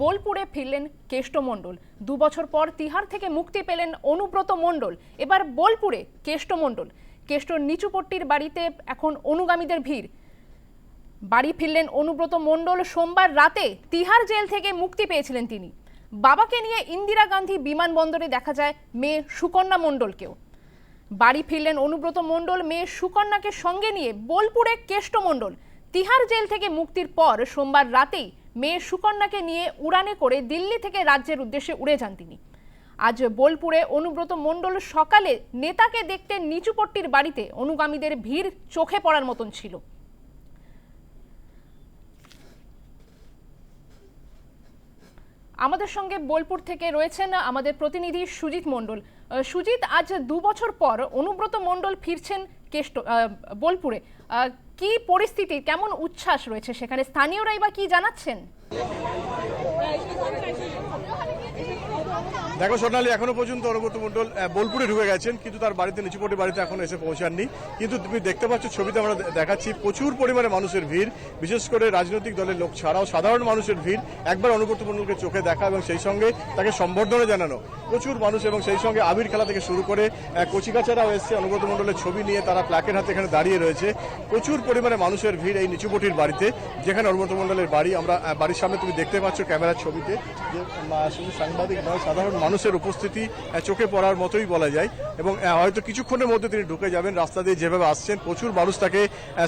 বোলপুরে ফিরলেন কেষ্ট কেষ্টমণ্ডল দু বছর পর তিহার থেকে মুক্তি পেলেন অনুব্রত মণ্ডল। এবার বোলপুরে কেষ্ট কেষ্টমণ্ডল কেষ্টর নিচুপট্টির বাড়িতে এখন অনুগামীদের ভিড়। বাড়ি ফিরলেন অনুব্রত মণ্ডল। সোমবার রাতে তিহার জেল থেকে মুক্তি পেয়েছিলেন তিনি। বাবাকে নিয়ে ইন্দিরা গান্ধী বিমানবন্দরে দেখা যায় মেয়ে সুকন্যা মণ্ডলকেও। বাড়ি ফিরলেন অনুব্রত মণ্ডল। মেয়ে সুকন্যাকে সঙ্গে নিয়ে বোলপুরে কেষ্ট কেষ্টমণ্ডল তিহার জেল থেকে মুক্তির পর সোমবার রাতেই মেয়ে সুকন্যাকে নিয়ে উড়ানে করে দিল্লি থেকে রাজ্যের উদ্দেশ্যে উড়ে যান তিনি। আজ বোলপুরে অনুব্রত মণ্ডল সকালে নেতাকে দেখতে নিচুপট্টির বাড়িতে অনুগামীদের ভিড় চোখে পড়ার মতন ছিল। আমাদের সঙ্গে বোলপুর থেকে রয়েছেন আমাদের প্রতিনিধি সুজিত মণ্ডল। সুজিত, আজ দু বছর পর অনুব্রত মণ্ডল ফিরছেন কেষ্ট বোলপুরে। কি পরিস্থিতি কেমন উচ্ছ্বাস রয়েছে সেখানে? স্থানীয়রাই বা কি জানাচ্ছেন? দেখো সোনালী এখনও পর্যন্ত অনুব্রত মণ্ডল বোলপুরে ঢুকে গেছেন কিন্তু তার বাড়িতে নিচুপটি বাড়িতে এখনও এসে পৌঁছাননি। কিন্তু তুমি দেখতে পাচ্ছ ছবিতে আমরা দেখাচ্ছি প্রচুর পরিমাণে মানুষের ভিড় বিশেষ করে রাজনৈতিক দলের লোক ছাড়াও সাধারণ মানুষের ভিড়। একবার অনুব্রত মণ্ডলকে চোখে দেখা এবং সেই সঙ্গে তাকে সম্বর্ধনা জানানো। প্রচুর মানুষ এবং সেই সঙ্গে আবির খেলা থেকে শুরু করে আহ, কচিকাচারাও এসছে। অনুব্রত মণ্ডলের ছবি নিয়ে তারা প্ল্যাকের হাতে এখানে দাঁড়িয়ে রয়েছে। প্রচুর পরিমাণে মানুষের ভিড় এই নিচুপটির বাড়িতে যেখানে অনুব্রত মণ্ডলের বাড়ি। আমরা বাড়ির সামনে তুমি দেখতে পাচ্ছ ক্যামেরার ছবিতে যে শুধু সাংবাদিক নয় সাধারণ মানুষের উপস্থিতি চোখে পড়ার মতোই বলা যায়। এবং হয়তো কিছুক্ষণের মধ্যে তিনি ঢুকে যাবেন রাস্তা দিয়ে যেভাবে আসছেন। প্রচুর মানুষ তাকে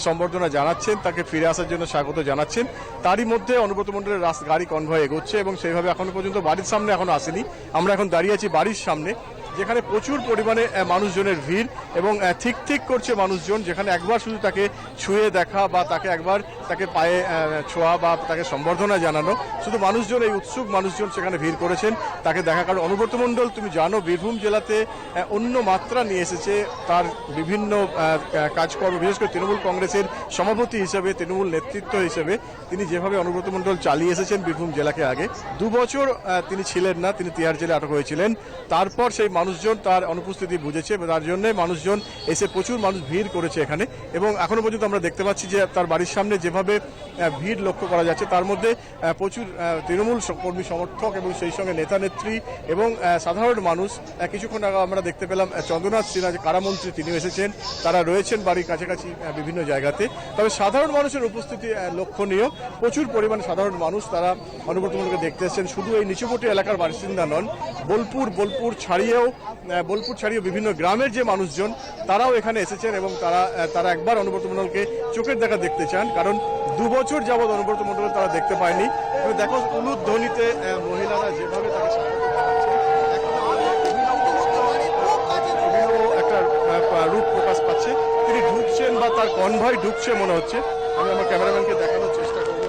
সম্বর্ধনা জানাচ্ছেন, তাকে ফিরে আসার জন্য স্বাগত জানাচ্ছেন। তারই মধ্যে অনুব্রত মণ্ডলের গাড়ি, কনভয় এগোচ্ছে এবং সেইভাবে এখনও পর্যন্ত বাড়ির সামনে এখনও আসেনি। আমরা এখন দাঁড়িয়ে আছি বাড়ির সামনে। যেখানে প্রচুর পরিমাণে মানুষজনের ভিড় এবং ঠিক ঠিক করছে মানুষজন, যেখানে একবার শুধু তাকে ছুঁয়ে দেখা বা তাকে একবার তাকে পায়ে ছোঁয়া বা তাকে সম্বর্ধনা জানানো, শুধু মানুষজন, এই উৎসুক মানুষজন সেখানে ভিড় করেছেন, তাকে দেখা কারণ অনুব্রত মণ্ডল, তুমি জানো বীরভূম জেলাতে অন্য মাত্রা নিয়ে এসেছে তার বিভিন্ন কাজকর্ম, বিশেষ করে তৃণমূল কংগ্রেসের সভাপতি হিসেবে, তৃণমূল নেতৃত্ব হিসেবে তিনি যেভাবে অনুব্রত মণ্ডল চালিয়ে এসেছেন বীরভূম জেলাকে আগে। দু বছর তিনি ছিলেন না, তিনি তিহার জেলে আটক হয়েছিলেন। তারপর সেই মানুষজন তার অনুপস্থিতি বুঝেছে তার জন্য মানুষজন এসে প্রচুর মানুষ ভিড় করেছে এখানে। এবং এখনও পর্যন্ত আমরা দেখতে পাচ্ছি যে তার বাড়ির সামনে যেভাবে ভিড় লক্ষ্য করা যাচ্ছে, তার মধ্যে প্রচুর তৃণমূল কর্মী সমর্থক এবং সেই সঙ্গে নেতা নেত্রী এবং সাধারণ মানুষ কিছুক্ষণ আগে আমরা দেখতে পেলাম চন্দ্রনাথ সিনহা যে কারামন্ত্রী তিনি এসেছেন, তারা রয়েছেন বাড়ির কাছাকাছি বিভিন্ন জায়গাতে। তবে সাধারণ মানুষের উপস্থিতি লক্ষণীয়। প্রচুর পরিমাণে সাধারণ মানুষ তারা অনুব্রত মণ্ডলকে দেখতে এসেছেন। শুধু এই নিচুপটি এলাকার বাসিন্দা নন, বোলপুর বোলপুর ছাড়িয়েও বোলপুর ছাড়িয়ে বিভিন্ন গ্রামের যে মানুষজন তারাও এখানে এসেছেন এবং তারা তারা একবার অনুব্রত মণ্ডলকে চোখের দেখা দেখতে চান কারণ দু বছর যাবৎ অনুব্রত মণ্ডল তারা দেখতে পায়নি। দেখো উলুদ ধ্বনিতে আহ, মহিলারা যেভাবে তাকে রূপ প্রকাশ পাচ্ছে। তিনি ঢুকছেন বা তার কনভয় ঢুকছে মনে হচ্ছে। আমি আমার ক্যামেরাম্যানকে দেখানোর চেষ্টা করব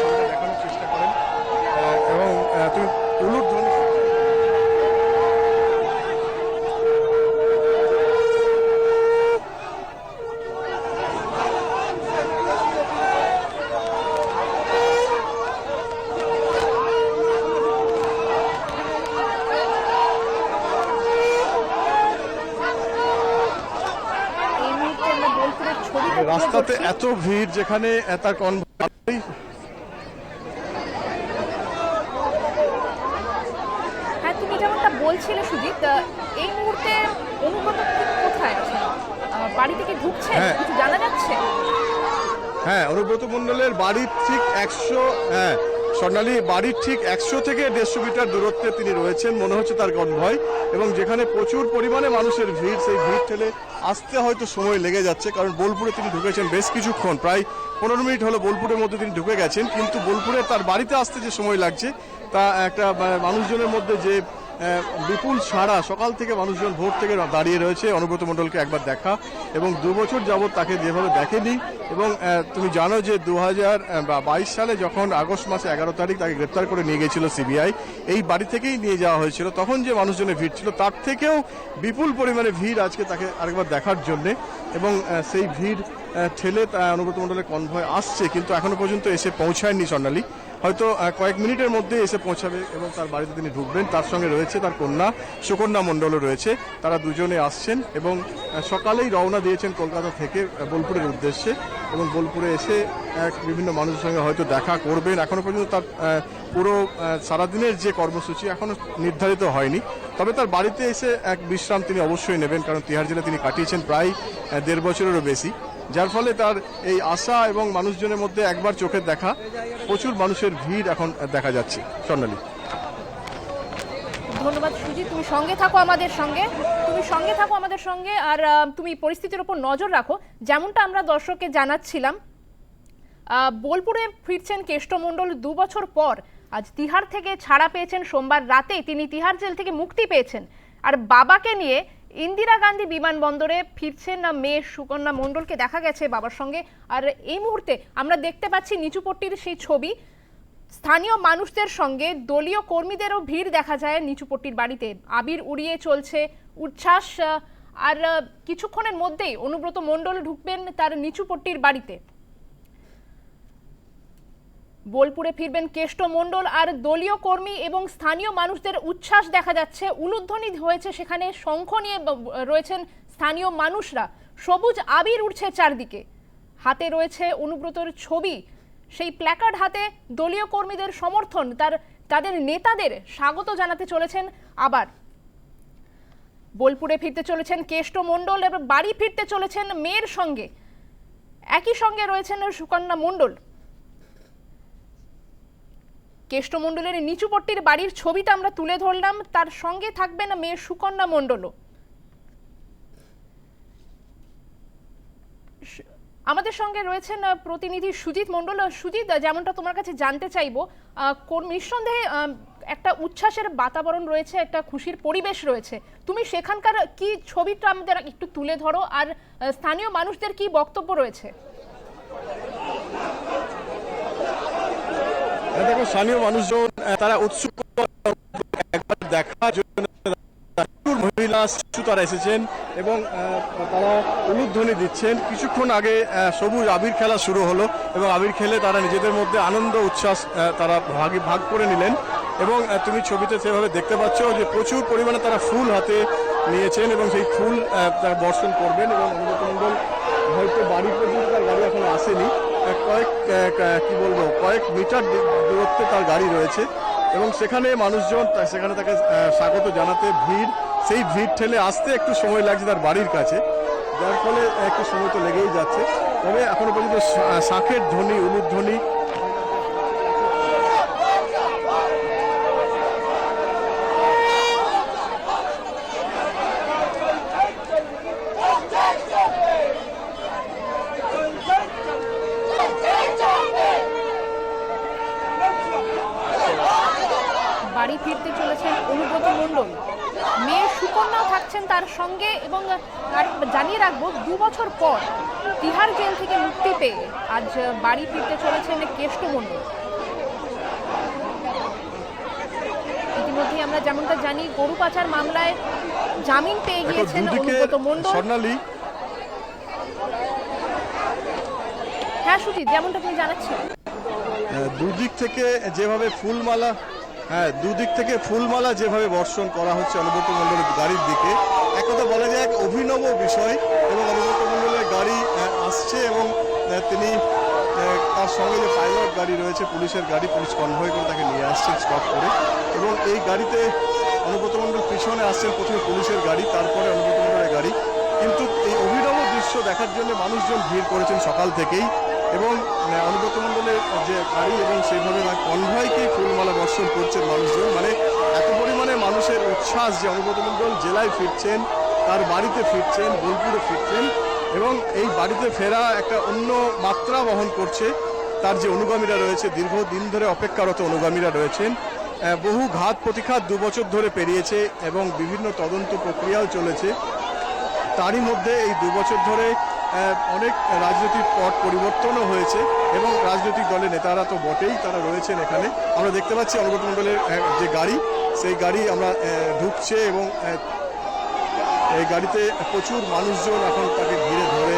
ছবিটা দেখানোর চেষ্টা করেন আহ, এবং আহ, তুমি উলুর ধ্বনি এই মুহূর্তে আমরা বোলপুরের ছবিটা তুলে রাস্তাতে এত ভিড় যেখানে তার কনভয় হ্যাঁ তুমি যেমনটা বলছিলে সুজিত এই মুহূর্তে অনুব্রত মন্ডলের কোথায়? বাড়ি থেকে ঢুকছে? হ্যাঁ। কিছু জানা যাচ্ছে? হ্যাঁ অনুব্রত মণ্ডলের বাড়ির ঠিক একশো হ্যাঁ স্বর্ণালী বাড়ির ঠিক একশো থেকে দেড়শো মিটার দূরত্বে তিনি রয়েছেন। মনে হচ্ছে তার কনভয় এবং যেখানে প্রচুর পরিমাণে মানুষের ভিড়, সেই ভিড় ঠেলে আসতে হয়তো সময় লেগে যাচ্ছে, কারণ বোলপুরে তিনি ঢুকেছেন বেশ কিছুক্ষণ। প্রায় পনেরো মিনিট হলো বোলপুরের মধ্যে তিনি ঢুকে গেছেন, কিন্তু বোলপুরে তার বাড়িতে আসতে যে সময় লাগছে, তা একটা মানুষজনের মধ্যে যে বিপুল ছাড়া সকাল থেকে মানুষজন ভোর থেকে দাঁড়িয়ে রয়েছে। অনুব্রত মণ্ডলকে একবার দেখা এবং দু বছর যাবৎ তাকে যেভাবে দেখেনি এবং তুমি জানো যে দু হাজার বাইশ সালে যখন আগস্ট মাসে এগারো তারিখ তাকে গ্রেপ্তার করে নিয়ে গেছিল সিবিআই, এই বাড়ি থেকেই নিয়ে যাওয়া হয়েছিল। তখন যে মানুষজনের ভিড় ছিল তার থেকেও বিপুল পরিমাণে ভিড় আজকে তাকে আরেকবার দেখার জন্যে এবং সেই ভিড় ঠেলে তা- অনুব্রত মণ্ডলের কনভয় আসছে, কিন্তু এখনও পর্যন্ত এসে পৌঁছায়নি স্বর্ণালী। হয়তো কয়েক মিনিটের মধ্যে এসে পৌঁছাবে এবং তার বাড়িতে তিনি ঢুকবেন। তার সঙ্গে রয়েছে তার কন্যা, সুকন্যা মণ্ডলও রয়েছে। তারা দুজনে আসছেন এবং সকালেই রওনা দিয়েছেন কলকাতা থেকে বোলপুরের উদ্দেশ্যে এবং বোলপুরে এসে এক বিভিন্ন মানুষের সঙ্গে হয়তো দেখা করবেন। এখনও পর্যন্ত তার পুরো সারাদিনের যে কর্মসূচি এখনও নির্ধারিত হয়নি। তবে তার বাড়িতে এসে এক বিশ্রাম তিনি অবশ্যই নেবেন, কারণ তিহার জেলা তিনি কাটিয়েছেন প্রায় দেড় বছরেরও বেশি। যার ফলে তার এই আশা এবং মানুষজনের মধ্যে একবার চোখের দেখা, প্রচুর মানুষের ভিড় এখন দেখা যাচ্ছে। স্বর্ণালী। ধন্যবাদ সুজি তুমি সঙ্গে থাকো আমাদের সঙ্গে। তুমি সঙ্গে থাকো আমাদের সঙ্গে আর তুমি পরিস্থিতির উপর নজর রাখো। যেমনটা আমরা দর্শককে জানাচ্ছিলাম বোলপুরে ফিরছেন কেষ্টমণ্ডল দু বছর পর। আজ তিহার থেকে ছাড়া পেয়েছেন সোমবার রাতে। তিনি তিহার জেল থেকে মুক্তি পেয়েছেন। আর বাবাকে নিয়ে ইন্দিরা গান্ধী বিমানবন্দরে ফিরছেন না মেয়ে সুকন্যা মণ্ডলকে, দেখা গেছে বাবার সঙ্গে। আর এই মুহূর্তে আমরা দেখতে পাচ্ছি নিচুপট্টির সেই ছবি। স্থানীয় মানুষদের সঙ্গে দলীয় কর্মীদেরও ভিড় দেখা যায় নিচুপট্টির বাড়িতে। আবির উড়িয়ে চলছে উচ্ছ্বাস আর কিছুক্ষণের মধ্যেই অনুব্রত মণ্ডল ঢুকবেন তার নিচুপট্টির বাড়িতে। বোলপুরে ফিরবেন কেষ্ট মণ্ডল আর দলীয় কর্মী এবং স্থানীয় মানুষদের উচ্ছ্বাস দেখা যাচ্ছে। উলুধ্বনি হয়েছে সেখানে, শঙ্খ নিয়ে রয়েছেন স্থানীয় মানুষরা। সবুজ আবির উঠছে চারদিকে। হাতে রয়েছে অনুব্রতর ছবি। সেই প্ল্যাকার্ড হাতে দলীয় কর্মীদের সমর্থন। তার, তাদের নেতাদের স্বাগত জানাতে চলেছেন আবার। বোলপুরে ফিরতে চলেছেন কেষ্ট মণ্ডল এবং বাড়ি ফিরতে চলেছেন মেয়ের সঙ্গে। একই সঙ্গে রয়েছেন সুকন্যা মণ্ডল। কেষ্টমণ্ডলের নিচুপট্টির বাড়ির ছবিটা আমরা তুলে ধরলাম। তার সঙ্গে থাকবেন মেয়ে সুকন্যা মণ্ডলও। আমাদের সঙ্গে রয়েছেন প্রতিনিধি সুজিত মণ্ডল। সুজিত যেমনটা তোমার কাছে জানতে চাইব কোন- নিঃসন্দেহে একটা উচ্ছ্বাসের বাতাবরণ রয়েছে, একটা খুশির পরিবেশ রয়েছে। তুমি সেখানকার কি ছবিটা আমাদের একটু তুলে ধরো, আর স্থানীয় মানুষদের কি বক্তব্য রয়েছে? দেখো স্থানীয় মানুষজন তারা উৎসুক একবার দেখার জন্য মহিলা, শিশু তারা এসেছেন এবং তারা উলুধ্বনি দিচ্ছেন। কিছুক্ষণ আগে সবুজ আবির খেলা শুরু হলো এবং আবির খেলে তারা নিজেদের মধ্যে আনন্দ, উচ্ছ্বাস তারা ভাগে, ভাগ করে নিলেন এবং তুমি ছবিতে সেভাবে দেখতে পাচ্ছ যে প্রচুর পরিমাণে তারা ফুল হাতে নিয়েছেন এবং সেই ফুল তারা বর্ষণ করবেন এবং অনুব্রত মণ্ডল হয়তো বাড়ি পর্যন্ত তার গাড়ি এখন আসেনি। কয়েক কি বলব, কয়েক মিটার দূরত্বে তার গাড়ি রয়েছে এবং সেখানে মানুষজন সেখানে তাকে স্বাগত জানাতে ভিড়, সেই ভিড় ঠেলে আসতে একটু সময় লাগছে তার বাড়ির কাছে। যার ফলে একটু সময় তো লেগেই যাচ্ছে। তবে এখনও পর্যন্ত শাঁখের ধ্বনি, উলুধ্বনি বাড়ি ফিরতে চলেছেন অনুব্রত মণ্ডল মেয়ে সুকন্যাও থাকছেন তার সঙ্গে এবং আর জানিয়ে রাখব দু বছর পর তিহার জেল থেকে মুক্তি পেয়ে আজ বাড়ি ফিরতে চলেছেন কেষ্ট মণ্ডল ইতিমধ্যে আমরা যেমনটা জানি গরু পাচার মামলায় জামিন পেয়ে গিয়েছেন অনুব্রত মণ্ডল। হ্যাঁ সুজিত যেমনটা তুমি জানাচ্ছিলে। দুদিক থেকে যেভাবে ফুলমালা হ্যাঁ দুদিক থেকে ফুলমালা যেভাবে বর্ষণ করা হচ্ছে অনুব্রত মণ্ডলের গাড়ির দিকে, এক কথা বলা যায় এক অভিনব বিষয় এবং অনুব্রত মণ্ডলের গাড়ি আসছে এবং তিনি তার সঙ্গে যে পাইলট গাড়ি রয়েছে, পুলিশের গাড়ি পুলিশ কনভয় করে তাকে নিয়ে আসছে স্টপ করে এবং এই গাড়িতে অনুব্রত মণ্ডল পিছনে আসছেন, প্রথমে পুলিশের গাড়ি, তারপরে অনুব্রত মণ্ডলের গাড়ি। কিন্তু এই অভিনব দৃশ্য দেখার জন্য মানুষজন ভিড় করেছেন সকাল থেকেই এবং অনুব্রত মণ্ডলের যে গাড়ি এবং সেইভাবে কনভয়কে ফুলমালা বর্ষণ করছেন মানুষজন মানে এত পরিমাণে মানুষের উচ্ছ্বাস যে অনুব্রত মণ্ডল জেলায় ফিরছেন, তার বাড়িতে ফিরছেন, বোলপুরে ফিরছেন এবং এই বাড়িতে ফেরা একটা অন্য মাত্রা বহন করছে। তার যে অনুগামীরা রয়েছে দীর্ঘদিন ধরে অপেক্ষারত অনুগামীরা রয়েছেন বহু ঘাত প্রতিঘাত দু বছর ধরে পেরিয়েছে এবং বিভিন্ন তদন্ত প্রক্রিয়াও চলেছে। তারই মধ্যে এই দু বছর ধরে অনেক রাজনৈতিক পট পরিবর্তনও হয়েছে এবং রাজনৈতিক দলের নেতারা তো বটেই তারা রয়েছেন এখানে। আমরা দেখতে পাচ্ছি মণ্ডলের যে গাড়ি, সেই গাড়ি আমরা ঢুকছে এবং এই গাড়িতে প্রচুর মানুষজন এখন তাকে ঘিরে ধরে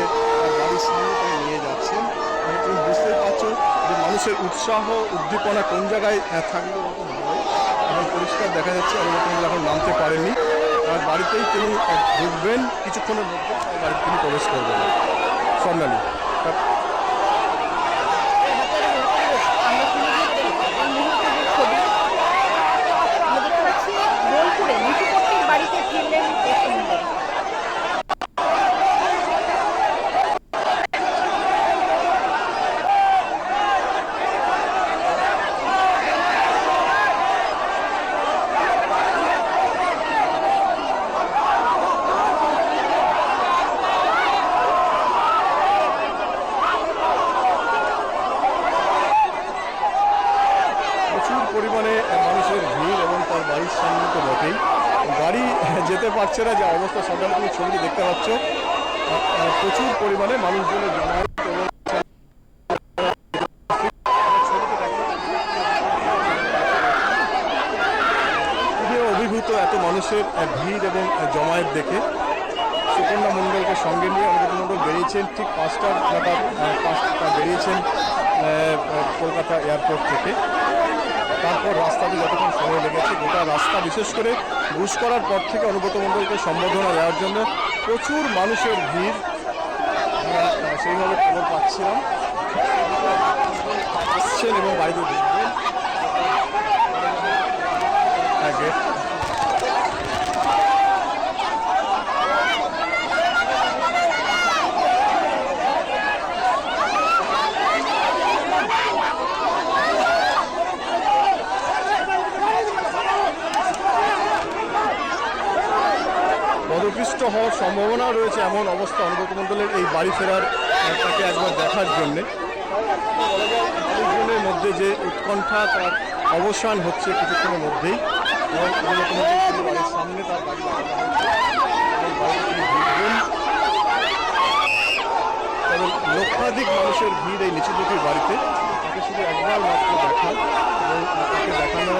গাড়ির সামনে তিনি নিয়ে যাচ্ছেন। এবং তুমি বুঝতেই পারছ যে মানুষের উৎসাহ, উদ্দীপনা কোন জায়গায় থাকলে হয় পরিষ্কার দেখা যাচ্ছে অনুগত এখন নামতে পারেননি তার বাড়িতেই তিনি ঢুকবেন কিছুক্ষণের মধ্যে তার বাড়িতে তিনি প্রবেশ করবেন। স্বর্ণালী তা- আমরা দেখতে পাচ্ছি বোলপুরে নিচুপট্টির বাড়িতে ফিরলেন কেষ্টমণ্ডল প্রচুর পরিমাণে মানুষের ভিড় এবং তার বাড়ির সামনে তো বটেই গাড়ি যেতে না যে অবস্থা সকালে তুমি ছবিটি দেখতে পাচ্ছ? প্রচুর পরিমাণে মানুষজনের এবং অভিভূত এত মানুষের ভিড় এবং জমায়েত দেখে। সুকন্যা মণ্ডলকে সঙ্গে নিয়ে অনুগত মণ্ডল বেরিয়েছেন, ঠিক পাঁচটা পাঁচটা বেরিয়েছেন। কলকাতা এয়ারপোর্ট থেকে। তারপর রাস্তাতে যতক্ষণ সময় লেগেছে, গোটা রাস্তা বিশেষ করে ঘুষ করার পর থেকে অনুগত মণ্ডলকে সম্বোধনা দেওয়ার জন্য প্রচুর মানুষের ভিড়। আমরা সেইভাবে খবর পাচ্ছিলাম। আসছেন এবং ঢুকবেন। পদপিষ্ট হওয়ার সম্ভাবনা রয়েছে এমন অবস্থা অনুগত মণ্ডলের এই বাড়ি ফেরার তাকে একবার দেখার জন্যে। মধ্যে যে উৎকণ্ঠা, তার অবসান হচ্ছে কিছুক্ষণের মধ্যেই। এবং অনুগত বাড়ির সামনে তার বাড়ি লক্ষাধিক মানুষের ভিড় এই নিচুপতির বাড়িতে। তাকে শুধু একবার মাত্র দেখা। এবং তাকে দেখানো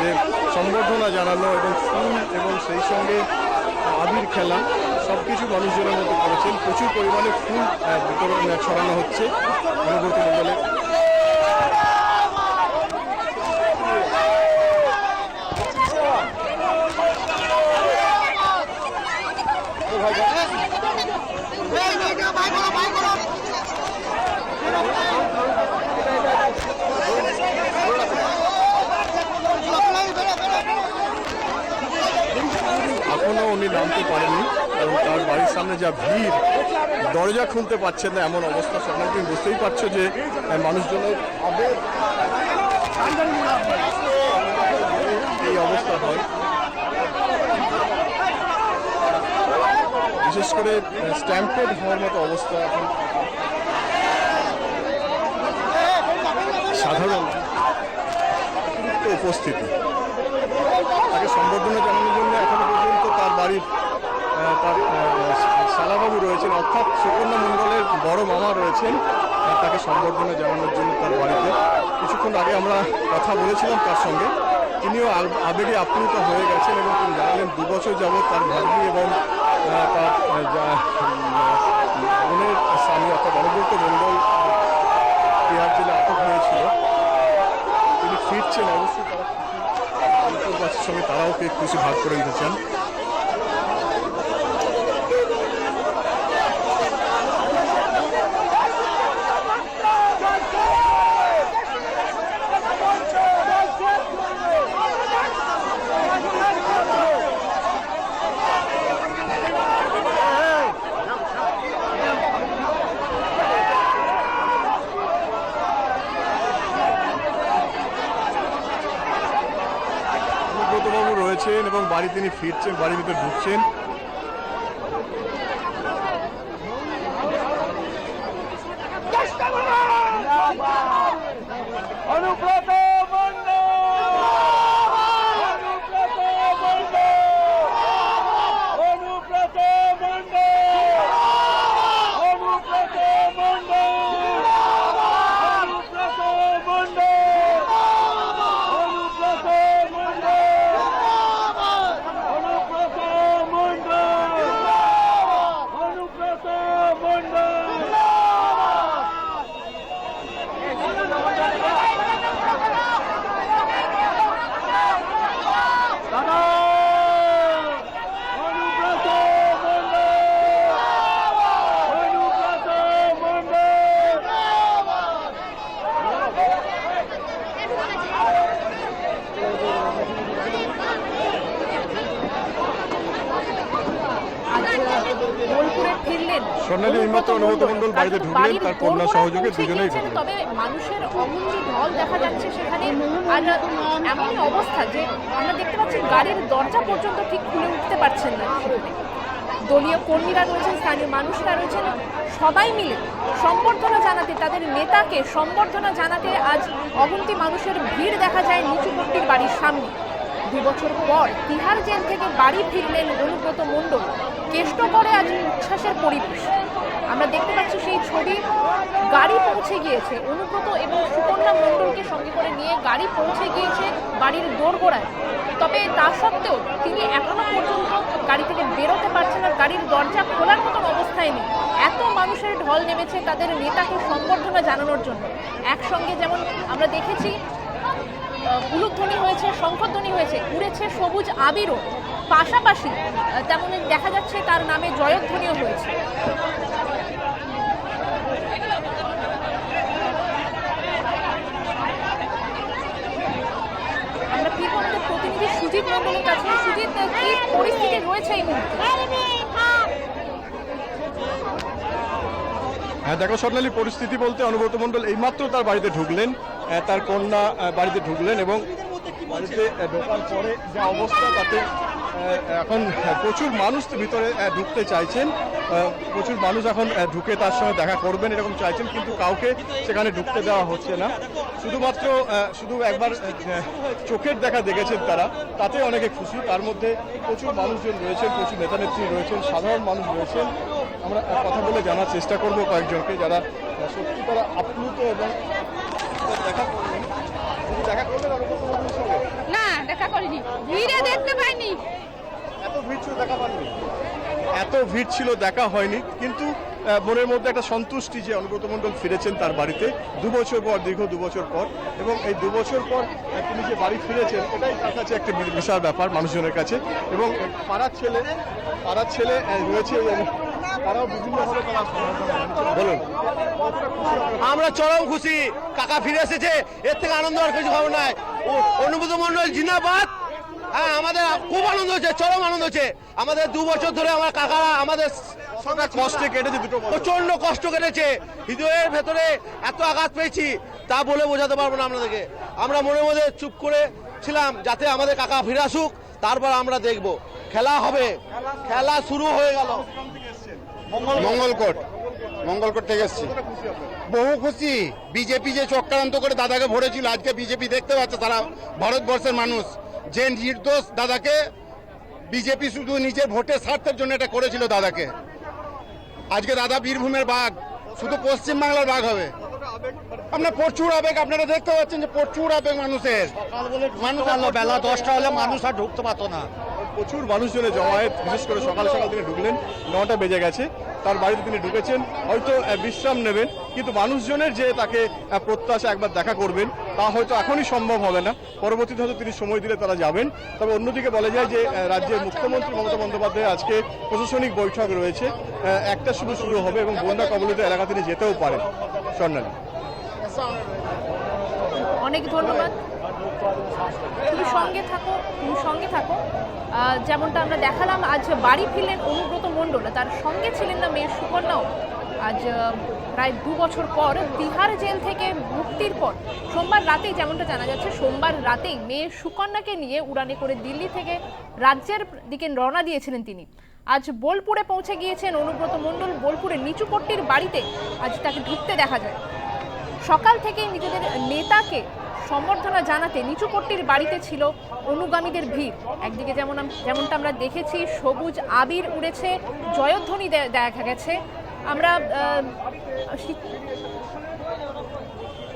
যে সম্বর্ধনা জানানো এবং ফুল এবং সেই সঙ্গে আবির খেলা সব কিছু মানুষজনের মধ্যে করেছেন। প্রচুর পরিমাণে ফুল বিতরণ ছড়ানো হচ্ছে। অনুভূতি মণ্ডলে এখনও উনি নামতে পারেননি এবং তার বাড়ির সামনে যা ভিড়, দরজা খুলতে পারছেন না এমন অবস্থা সবাই তুমি বুঝতেই পারছ যে আবেগ। এই অবস্থা হয়। বিশেষ করে স্ট্যাম্পেড হওয়ার মতো অবস্থা এখন। সাধারণ। উপস্থিতি। তাকে সম্বর্ধনা জানানোর জন্য এখনও পর্যন্ত তার বাড়ির তার শালাবাবু রয়েছেন। অর্থাৎ সুকন্যা মণ্ডলের বড় মামা রয়েছেন। তাকে সম্বর্ধনা জানানোর জন্য তার বাড়িতে। কিছুক্ষণ আগে আমরা কথা বলেছিলাম তার সঙ্গে। তিনিও আবেগে আপ্লুত হয়ে গেছেন এবং তিনি জানালেন দু বছর যাবৎ তার ভাগ্নি এবং তার আহ, যা- উম, বোনের স্বামী অর্থাৎ অনুব্রত মণ্ডল বিহার জেলে আটক হয়েছিল তিনি ফিরছেন অবশ্যই তারা অন্তর্বাসীর সঙ্গে তারাও ভাগ করে নিতে চান। অনুব্রতবাবু রয়েছেন এবং বাড়ি তিনি ফিরছেন বাড়ির ভিতরে ঢুকছেন অনুব্রত মন্ডল অনুব্রত মন্ডল অনুব্রত মন্ডল অনুব্রত মন্ডল অনুব্রত মন্ডল অনুব্রত মন্ডল অনুব্রত মন্ডল স্বর্ণালী এইমাত্র অনুব্রত মণ্ডল বাড়িতে ঢুকলেন, তার কন্যা সহযোগে দুজনেই ঢুকলেন। তবে মানুষের অমূল্য ঢল দেখা যাচ্ছে সেখানে। আর এমন অবস্থা যে আমরা দেখতে পাচ্ছি গাড়ির দরজা পর্যন্ত ঠিক খুলে উঠতে পারছেন না দলীয় কর্মীরা রয়েছেন স্থানীয় মানুষরা রয়েছেন সবাই মিলে সম্বর্ধনা জানাতে তাদের নেতাকে সম্বর্ধনা জানাতে আজ অগুন্তি মানুষের ভিড় দেখা যায় নিচুপট্টির বাড়ির সামনে। দুই বছর পর তিহার জেল থেকে বাড়ি ফিরলেন অনুব্রত মণ্ডল। কেষ্ট করে আজ উচ্ছ্বাসের পরিবেশ। আমরা দেখতে পাচ্ছি সেই ছবি, গাড়ি পৌঁছে গিয়েছে। অনুব্রত এবং সুকন্যা মণ্ডলকে সঙ্গে করে নিয়ে গাড়ি পৌঁছে গিয়েছে বাড়ির দোরগোড়ায়। তবে তা সত্ত্বেও তিনি এখনও পর্যন্ত গাড়ি থেকে বেরোতে পারছেন না, গাড়ির দরজা খোলার মতন অবস্থায় নেই। এত মানুষের ঢল নেমেছে তাদের নেতাকে সম্বর্ধনা জানানোর জন্য। একসঙ্গে যেমন আমরা দেখেছি উলুধ্বনি হয়েছে শঙ্খধ্বনি হয়েছে, উড়েছে সবুজ আবিরও। পাশাপাশি তেমন দেখা যাচ্ছে তার নামে জয়ধ্বনিও হয়েছে আমরা ফিরবো আমাদের প্রতিনিধি কাছে সুজিত কি পরিস্থিতি রয়েছে এই হ্যাঁ দেখো স্বর্ণালী পরিস্থিতি বলতে অনুব্রত মণ্ডল এইমাত্র তার বাড়িতে ঢুকলেন তার কন্যা বাড়িতে ঢুকলেন এবং বাড়িতে ঢোকার পরে যা অবস্থা, তাতে এখন প্রচুর মানুষ ভিতরে ঢুকতে চাইছেন। প্রচুর মানুষ এখন ঢুকে তার সঙ্গে দেখা করবেন এরকম চাইছেন, কিন্তু কাউকে সেখানে ঢুকতে দেওয়া হচ্ছে না। শুধুমাত্র শুধু একবার চোখের দেখা দেখেছেন তারা, তাতে অনেকে খুশি। তার মধ্যে প্রচুর মানুষজন রয়েছেন, প্রচুর নেতানেত্রী রয়েছেন, সাধারণ মানুষ রয়েছেন। আমরা কথা বলে জানার চেষ্টা করব কয়েকজনকে যারা সত্যি তারা আপ্লুত এবং দেখা করবেন। দেখা করবেন না, দেখা করিনি। ভিড়ে দেখতে পাইনি। ভিড় ছিল দেখা পাননি এত ভিড় ছিল দেখা হয়নি। কিন্তু মনের মধ্যে একটা সন্তুষ্টি যে অনুব্রত মণ্ডল ফিরেছেন তার বাড়িতে দু বছর পর দীর্ঘ দু বছর পর। এবং এই দু বছর পর তিনি যে বাড়ি ফিরেছেন এটাই তার কাছে একটা বিশাল ব্যাপার মানুষজনের কাছে। এবং পাড়ার ছেলে পাড়ার ছেলে রয়েছে তারাও বিভিন্নভাবে বলুন। আমরা চরম খুশি। কাকা ফিরে এসেছে। এর থেকে আনন্দ আর কিছু খবর নাই ও- অনুব্রত মন্ডল জিন্দাবাদ। হ্যাঁ আমাদের খুব আনন্দ হচ্ছে চরম আনন্দ হচ্ছে। আমাদের দু বছর ধরে আমার কাকারা আমাদের সঙ্গে কষ্টে কেটেছে দুটো বছর। প্রচণ্ড কষ্ট কেটেছে। হৃদয়ের ভেতরে এত আঘাত পেয়েছি তা বলে বোঝাতে পারব না আপনাদেরকে। আমরা মনে মধ্যে চুপ করে ছিলাম যাতে আমাদের কাকা ফিরে আসুক তারপর আমরা দেখব। খেলা হবে। খেলা শুরু হয়ে গেল। মঙ্গলকোট। মঙ্গলকোট। থেকে এসছি। বহু খুশি। বিজেপি যে চক্রান্ত করে দাদাকে ভরেছিল আজকে বিজেপি দেখতে পাচ্ছে সারা ভারতবর্ষের মানুষ। যে নির্দোষ দাদাকে বিজেপি শুধু নিজের ভোটের স্বার্থের জন্য এটা করেছিল দাদাকে। আজকে দাদা বীরভূমের বাঘ, শুধু পশ্চিমবাংলার বাঘ হবে। আপনার প্রচুর আবেগ, আপনারা দেখতে পাচ্ছেন যে প্রচুর আবেগ মানুষের। মানুষ বেলা দশটা হলে মানুষ আর ঢুকতে পারতো না। প্রচুর মানুষজনের জমায়েত, বিশেষ করে সকাল সকাল তিনি ঢুকলেন, নটা বেজে গেছে, তার বাড়িতে তিনি ঢুকেছেন, হয়তো বিশ্রাম নেবেন, কিন্তু মানুষজনের যে তাকে প্রত্যাশা একবার দেখা করবেন, তা হয়তো এখনই সম্ভব হবে না। পরবর্তীতে হয়তো তিনি সময় দিলে তারা যাবেন। তবে অন্যদিকে বলা যায় যে রাজ্যের মুখ্যমন্ত্রী মমতা বন্দ্যোপাধ্যায় আজকে প্রশাসনিক বৈঠক রয়েছে। একটা শুরু শুরু হবে এবং বন্যা কবলিত এলাকা তিনি যেতেও পারেন। স্বর্ণালী। অনেক ধন্যবাদ। তুমি সঙ্গে থাকো, তুমি সঙ্গে থাকো। যেমনটা আমরা দেখালাম, আজ বাড়ি ফিরলেন অনুব্রত মণ্ডল। তার সঙ্গে ছিলেন না মেয়ের সুকন্যাও। আজ প্রায় দু বছর পর তিহার জেল থেকে মুক্তির পর সোমবার রাতেই যেমনটা জানা যাচ্ছে, সোমবার রাতেই মেয়ের সুকন্যাকে নিয়ে উড়ানে করে দিল্লি থেকে রাজ্যের দিকে রওনা দিয়েছিলেন তিনি। আজ বোলপুরে পৌঁছে গিয়েছেন অনুব্রত মণ্ডল। বোলপুরে নিচুপট্টির বাড়িতে আজ তাকে ঢুকতে দেখা যায়। সকাল থেকেই নিজেদের নেতাকে সম্বর্ধনা জানাতে নিচুপট্টির বাড়িতে ছিল অনুগামীদের ভিড়। একদিকে যেমন যেমনটা আমরা দেখেছি, সবুজ আবির উড়েছে, জয়ধ্বনি দেখা গেছে। আমরা